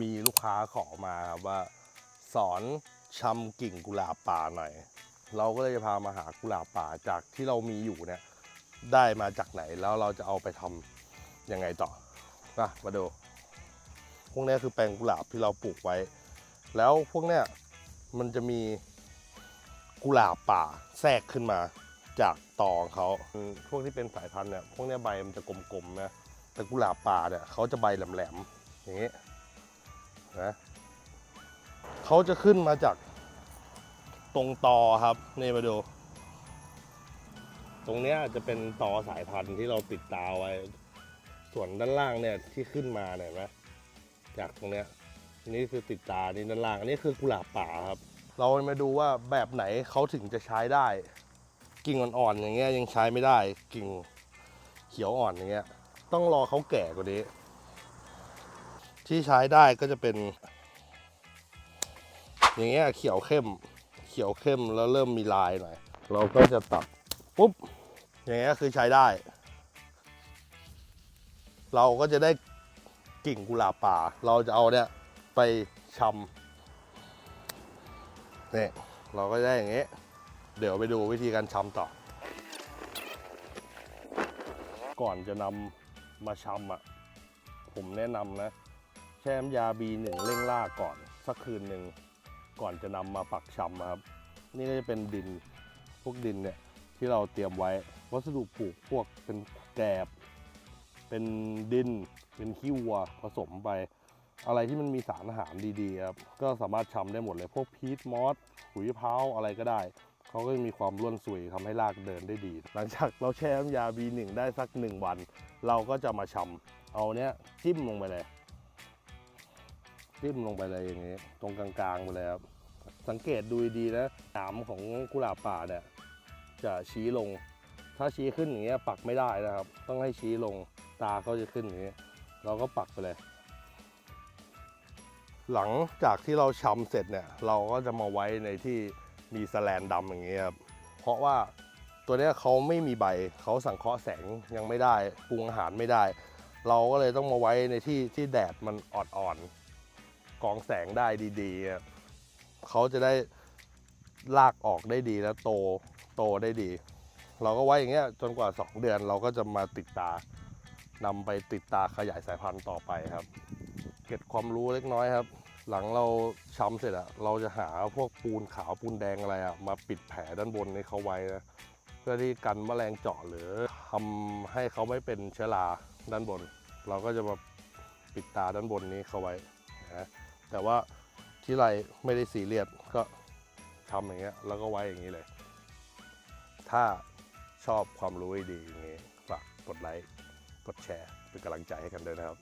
มีลูกค้าขอมาครับว่า สอนชำกิ่งกุหลาบป่าหน่อย เราก็เลยจะพามาหากุหลาบป่าจากที่เรามีอยู่เนี่ยได้มาจากไหนแล้วเราจะเอาไปทำยังไงต่อนะมาดู พวกนี้คือแปลงกุหลาบที่เราปลูกไว้ แล้วพวกเนี้ยมันจะมีกุหลาบป่าแทรกขึ้นมาจากตอของเขาพวกที่เป็นสายพันธุ์เนี่ยพวกนี้ใบมันจะกลมๆนะแต่กุหลาบป่าเนี่ยเขาจะใบแหลมๆอย่างนี้ เขาจะขึ้นมาจากตรงตอครับนี่มาดู ตรงเนี้ยจะเป็นตอสายพันธุ์ที่เราติดตาไว้ ส่วนด้านล่างเนี่ยที่ขึ้นมาเนี่ยนไหมจากตรงเนี้ยนี่คือติดตานี่ด้านล่างอันนี้คือกุหลาบป่าครับ เรามาดูว่าแบบไหนเขาถึงจะใช้ได้ กิ่งอ่อนๆอย่างเงี้ยยังใช้ไม่ได้ กิ่งเขียวอ่อนอย่างเงี้ยต้องรอเขาแก่กว่านี้ ที่ใช้ได้ก็จะเป็น อย่างเงี้ยเขียวเข้ม เขียวเข้มแล้วเริ่มมีลายหน่อย เราก็จะตัดปุ๊บ อย่างเงี้ยคือใช้ได้ เราก็จะได้กิ่งกุหลาบป่า เราจะเอาเนี่ยไปชำเนี่ยเราก็ได้อย่างเงี้ยเดี๋ยวไปดูวิธีการชำต่อ ก่อนจะนำมาชำอะ ผมแนะนำนะ แช่น้ำยา B1 เร่งล่าก่อน สักคืนหนึ่ง ก่อนจะนำมาปักชำครับ นี่ก็จะเป็นดินพวกดินเนี่ยที่เราเตรียมไว้วัสดุปลูกพวกเป็นแกลบเป็นดิน เป็นขี้วัวผสมไป อะไรที่มันมีสารอาหารดีๆครับก็สามารถชำได้หมดเลย พวกพีทมอสขุยมะพร้าอะไรก็ได้เขาก็จะมีความร่วนสุยทำให้รากเดินได้ดี หลังจากเราแช่น้ำยา B1 ได้สักหนึ่งวัน เราก็จะมาชำเอาเนี้ยจิ้มลงไปเลย จิ้มลงไปเลยอย่างนี้ตรงกลางๆไปเลยครับสังเกตดูดีนะหนามของกุหลาบป่าเนี่ยจะชี้ลง ถ้าชี้ขึ้นอย่างเงี้ยปักไม่ได้นะครับ ต้องให้ชี้ลงตาเขาจะขึ้นอย่างเงี้ยเราก็ปักไปเลย หลังจากที่เราชำเสร็จเนี่ยเราก็จะมาไว้ในที่มีสแลนดำอย่างเงี้ยครับเพราะว่าตัวเนี้ยเขาไม่มีใบเขาสังเคราะห์แสงยังไม่ได้ปรุงอาหารไม่ได้ เราก็เลยต้องมาไว้ในที่ที่แดดมันอ่อนๆ กองแสงได้ดีๆเขาจะได้ลากออกได้ดีแล้วโตโตได้ดี เราก็ไว้อย่างเงี้ยจนกว่า 2 เดือนเราก็จะมาติดตานำไปติดตาขยายสายพันธุ์ต่อไปครับเก็บความรู้เล็กน้อยครับ หลังเราช้ำเสร็จอะเราจะหาพวกปูนขาวปูนแดงอะไรอะมาปิดแผลด้านบนให้เขาไว้นะเพื่อที่กันแมลงเจาะหรือทำให้เขาไม่เป็นเชื้อราด้านบน เราก็จะมาปิดตาด้านบนนี้เขาไว้นะ แต่ว่าที่ไรไม่ได้สีเรียสก็ทำอย่างเงี้ยแล้วก็ไว้อย่างนี้เลย ถ้าชอบความรู้ดีอย่างนี้ฝากกดไลค์ กดแชร์ เป็นกำลังใจให้กันด้วยนะครับ